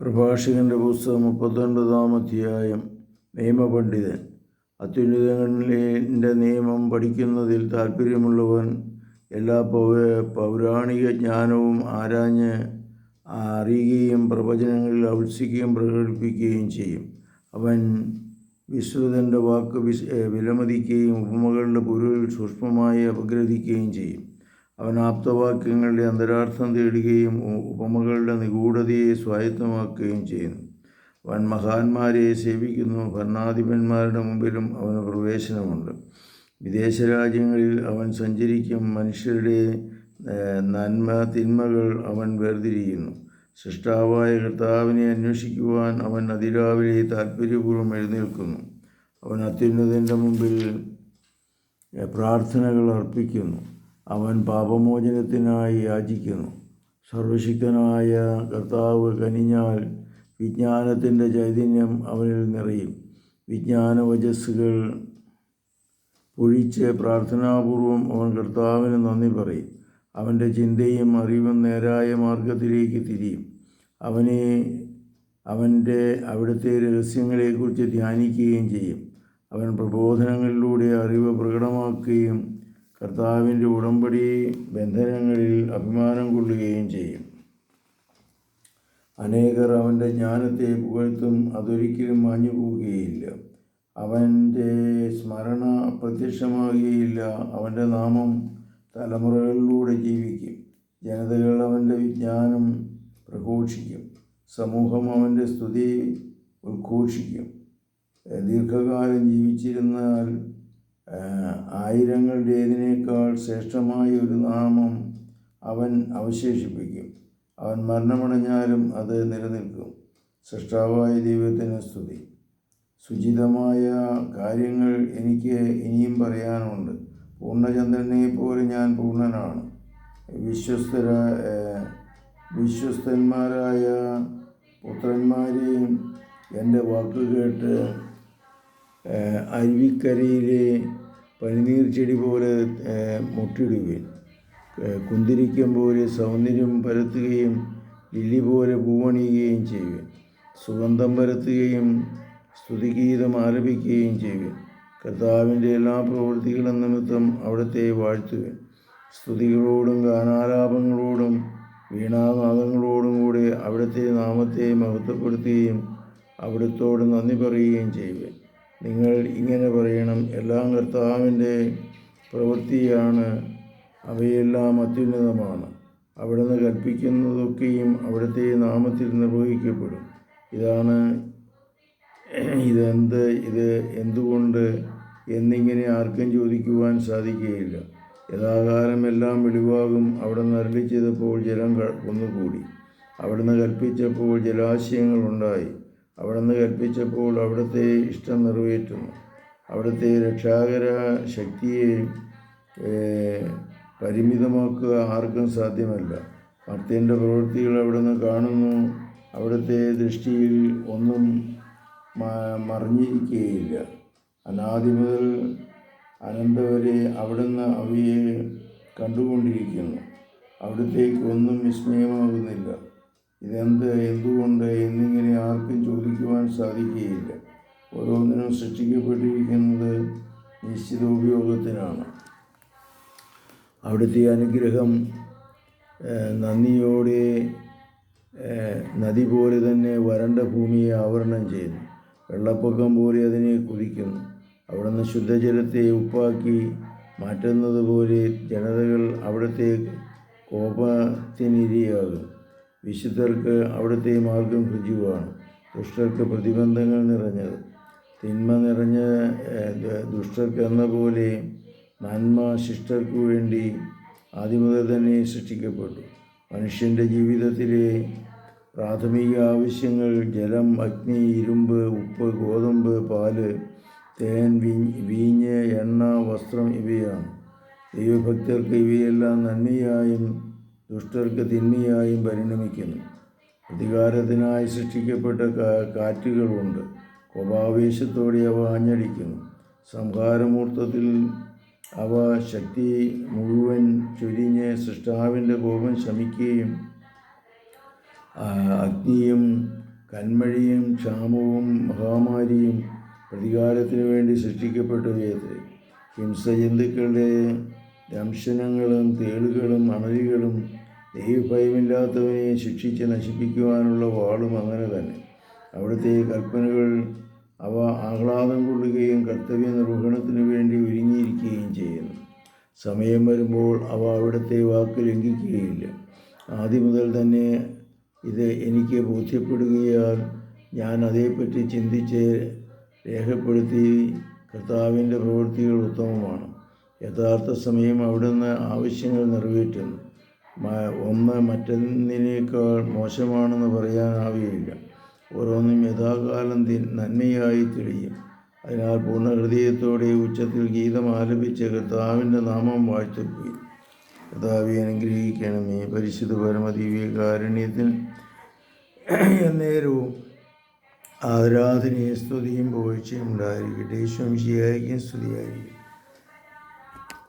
പ്രഭാഷകന്റെ പുസ്തകം മുപ്പത്തൊൻപതാം അധ്യായം. നിയമപണ്ഡിതൻ. അത്യുന്നതങ്ങളിന്റെ നിയമം പഠിക്കുന്നതിൽ താല്പര്യമുള്ളവൻ എല്ലാ പൗ പൗരാണിക ജ്ഞാനവും ആരാഞ്ഞ് അറിയുകയും പ്രവചനങ്ങളിൽ ഔത്സുക്യം പ്രകടിപ്പിക്കുകയും ചെയ്യും. അവൻ വിശ്രുതന്റെ വാക്ക് വിലമതിക്കുകയും ഉപമകളുടെ പൂർവ സൂക്ഷ്മമായി അപഗ്രഥിക്കുകയും ചെയ്യും. അവൻ ആപ്തവാക്യങ്ങളുടെ അന്തരാർത്ഥം തേടുകയും ഉപമകളുടെ നിഗൂഢതയെ സ്വായത്തമാക്കുകയും ചെയ്യുന്നു. അവൻ മഹാന്മാരെ സേവിക്കുന്നു. ഭരണാധിപന്മാരുടെ മുമ്പിലും അവന് പ്രവേശനമുണ്ട്. വിദേശ രാജ്യങ്ങളിൽ അവൻ സഞ്ചരിക്കും. മനുഷ്യരുടെ നന്മ തിന്മകൾ അവൻ വേർതിരിയുന്നു. സൃഷ്ടാവായ കർത്താവിനെ അന്വേഷിക്കുവാൻ അവൻ അതിരാവിലെ താല്പര്യപൂർവം എഴുന്നേൽക്കുന്നു. അവൻ അത്യുന്നതിന്റെ മുമ്പിൽ പ്രാർത്ഥനകൾ അർപ്പിക്കുന്നു. അവൻ പാപമോചനത്തിനായി യാചിക്കുന്നു. സർവശക്തനായ കർത്താവ് കനിഞ്ഞാൽ വിജ്ഞാനത്തിന്റെ ചൈതന്യം അവനിൽ നിറയും. വിജ്ഞാനവചസ്സുകൾ ഒഴിച്ച് പ്രാർത്ഥനാപൂർവം അവൻ കർത്താവിന് നന്ദി പറയും. അവന്റെ ചിന്തയും അറിവും നേരായ മാർഗത്തിലേക്ക് തിരിയും. അവനെ അവന്റെ അവിടുത്തെ രഹസ്യങ്ങളെക്കുറിച്ച് ധ്യാനിക്കുകയും ചെയ്യും. അവൻ പ്രബോധനങ്ങളിലൂടെ അറിവ് പ്രകടമാക്കുകയും കർത്താവിന്റെ ഉടമ്പടി ബന്ധനങ്ങളിൽ അഭിമാനം കൊള്ളുകയും ചെയ്യും. അനേകർ അവന്റെ ജ്ഞാനത്തെ പുകഴ്ത്തും അതൊരിക്കലും മാഞ്ഞു പോവുകയില്ല. അവന്റെ സ്മരണ അപ്രത്യക്ഷമാകുകയില്ല അവന്റെ നാമം തലമുറകളിലൂടെ ജീവിക്കും. ജനതകൾ അവന്റെ വിജ്ഞാനം പ്രഘോഷിക്കും. സമൂഹം അവന്റെ സ്തുതി ഉദ്ഘോഷിക്കും. ദീർഘകാലം ജീവിച്ചിരുന്നാൽ ആയിരങ്ങളുടേതിനേക്കാൾ ശ്രേഷ്ഠമായ ഒരു നാമം അവൻ അവശേഷിപ്പിക്കും. അവൻ മരണമടഞ്ഞാലും അത് നിലനിൽക്കും. സൃഷ്ടാവായ ദൈവത്തിന് സ്തുതി. സുചിതമായ കാര്യങ്ങൾ എനിക്ക് ഇനിയും പറയാനുണ്ട്. പൂർണചന്ദ്രനെ പോലെ ഞാൻ പൂർണനാണ്. വിശ്വസ്തര വിശ്വസ്തന്മാരായ പുത്രന്മാരെയും എന്റെ വാക്ക് കേട്ട് അരുവിക്കരയിലെ പനിനീർ ചെടി പോലെ മുട്ടിടുകയും കുന്തിരിക്കം പോലെ സൗന്ദര്യം പരത്തുകയും ലില്ലി പോലെ പൂവണിയുകയും ചെയ്യുക സുഗന്ധം പരത്തുകയും സ്തുതിഗീതം ആലപിക്കുകയും ചെയ്യുക കർത്താവിന്റെ എല്ലാ പ്രവൃത്തികളും നിമിത്തം അവിടുത്തെ വാഴ്ത്തുക സ്തുതികളോടും ഗാനാലാപങ്ങളോടും വീണാനാദങ്ങളോടും കൂടെ അവിടുത്തെ നാമത്തെ മഹത്വപ്പെടുത്തുകയും അവിടുത്തോട് നന്ദി പറയുകയും ചെയ്യുക നിങ്ങൾ ഇങ്ങനെ പറയണം. എല്ലാം കർത്താവിന്റെ പ്രവൃത്തിയാണ്. അവയെല്ലാം അത്യുന്നതമാണ്. അവിടുന്ന് കൽപ്പിക്കുന്നതൊക്കെയും അവിടുത്തെ നാമത്തിൽ നിർവഹിക്കപ്പെടും. ഇതാണ് ഇതെന്ത് ഇത് എന്തുകൊണ്ട് എന്നിങ്ങനെ ആർക്കും ചോദിക്കുവാൻ സാധിക്കുകയില്ല. യഥാകാലം എല്ലാം വെളിവാകും. അവിടുന്ന് അരളി ചെയ്തപ്പോൾ ജലം ഒന്നുകൂടി അവിടുന്ന് കൽപ്പിച്ചപ്പോൾ ജലാശയങ്ങൾ ഉണ്ടായി. അവിടുന്ന് കൽപ്പിച്ചപ്പോൾ അവിടുത്തെ ഇഷ്ടം നിറവേറ്റുന്നു. അവിടുത്തെ രക്ഷാകര ശക്തിയെ പരിമിതമാക്കുക ആർക്കും സാധ്യമല്ല. മർത്യന്റെ പ്രവൃത്തികൾ അവിടുന്ന് കാണുന്നു. അവിടുത്തെ ദൃഷ്ടിയിൽ ഒന്നും മറിഞ്ഞിരിക്കുകയില്ല. അനാദി മുതൽ അനന്ത വരെ അവിടുന്ന് അവയെ കണ്ടുകൊണ്ടിരിക്കുന്നു. അവിടത്തേക്ക് ഒന്നും വിസ്മയമാകുന്നില്ല. ഇതെന്ത് എന്തുകൊണ്ട് എന്നിങ്ങനെ ആർക്കും ചോദിക്കുവാൻ സാധിക്കുകയില്ല. ഓരോന്നിനും സൃഷ്ടിക്കപ്പെട്ടിരിക്കുന്നത് നിശ്ചിത ഉപയോഗത്തിനാണ്. അവിടുത്തെ അനുഗ്രഹം നന്ദിയോടെ നദി പോലെ തന്നെ വരണ്ട ഭൂമിയെ ആവരണം ചെയ്യുന്നു. വെള്ളപ്പൊക്കം പോലെ അതിനെ കുതിക്കുന്നു. അവിടുന്ന് ശുദ്ധജലത്തെ ഉപ്പാക്കി മാറ്റുന്നത് പോലെ ജനതകൾ അവിടുത്തെ കോപത്തിനിരയാകും വിശുദ്ധർക്ക് അവിടുത്തെ മാർഗം രുചിവാണ് ദുഷ്ടർക്ക് പ്രതിബന്ധങ്ങൾ നിറഞ്ഞത്. തിന്മ നിറഞ്ഞ ദുഷ്ടർക്ക് എന്ന പോലെ നന്മ ശിഷ്ടർക്കു വേണ്ടി ആദ്യമുതൽ തന്നെ സൃഷ്ടിക്കപ്പെട്ടു. മനുഷ്യന്റെ ജീവിതത്തിലെ പ്രാഥമിക ആവശ്യങ്ങൾ ജലം അഗ്നി ഇരുമ്പ് ഉപ്പ് ഗോതമ്പ് പാൽ തേൻ വീഞ്ഞ് എണ്ണ വസ്ത്രം ഇവയാണ്. ദൈവഭക്തർക്ക് ഇവയെല്ലാം നന്മയായും ദുഷ്ടർക്ക് തിന്മയായും പരിണമിക്കുന്നു. പ്രതികാരത്തിനായി സൃഷ്ടിക്കപ്പെട്ട കാറ്റുകളുണ്ട്. കോപാവേശത്തോടെ അവ ആഞ്ഞടിക്കുന്നു. സംഹാരമൂർത്തത്തിൽ അവ ശക്തി മുഴുവൻ ചൊരിഞ്ഞ് സൃഷ്ടാവിന്റെ കോപം ശമിക്കുകയും അഗ്നിയും കന്മഴിയും ക്ഷാമവും മഹാമാരിയും പ്രതികാരത്തിന് വേണ്ടി സൃഷ്ടിക്കപ്പെട്ടവയത്രേ ഹിംസജന്തുക്കളുടെ ദംശനങ്ങളും തേളുകളും അണലികളും ദൈവഭയമില്ലാത്തവനെ ശിക്ഷിച്ച് നശിപ്പിക്കുവാനുള്ള വാളും അങ്ങനെ തന്നെ. അവിടുത്തെ കൽപ്പനകൾ അവ ആഹ്ലാദം കൊള്ളുകയും കർത്തവ്യ നിർവഹണത്തിന് വേണ്ടി ഒരുങ്ങിയിരിക്കുകയും ചെയ്യുന്നു. സമയം വരുമ്പോൾ അവ അവിടുത്തെ വാക്ക് ലംഘിക്കുകയില്ല. ആദ്യം മുതൽ തന്നെ ഇത് എനിക്ക് ബോധ്യപ്പെടുകയാൽ ഞാൻ അതേപ്പറ്റി ചിന്തിച്ച് രേഖപ്പെടുത്തി കർത്താവിന്റെ പ്രവൃത്തികൾ ഉത്തമമാണ്. യഥാർത്ഥ സമയം അവിടുന്ന് ആവശ്യങ്ങൾ നിറവേറ്റുന്നു. ഒന്ന് മറ്റൊന്നിനേക്കാൾ മോശമാണെന്ന് പറയാനാവുകയില്ല ഓരോന്നും യഥാകാലം നന്മയായി തെളിയും. അതിനാൽ പൂർണ ഹൃദയത്തോടെ ഉച്ചത്തിൽ ഗീതം ആലപിച്ച് കർത്താവിന്റെ നാമം വാഴ്ത്തുകയും കർത്താവെ അനുഗ്രഹിക്കണമേ. പരിശുദ്ധ പരമദിവ്യകാരുണ്യത്തിൽ എന്നേരവും ആരാധനയും സ്തുതിയും പോഴ്ചയും ഉണ്ടായിരിക്കട്ടെ. ശംശിയായിരിക്കും സ്തുതിയായിരിക്കും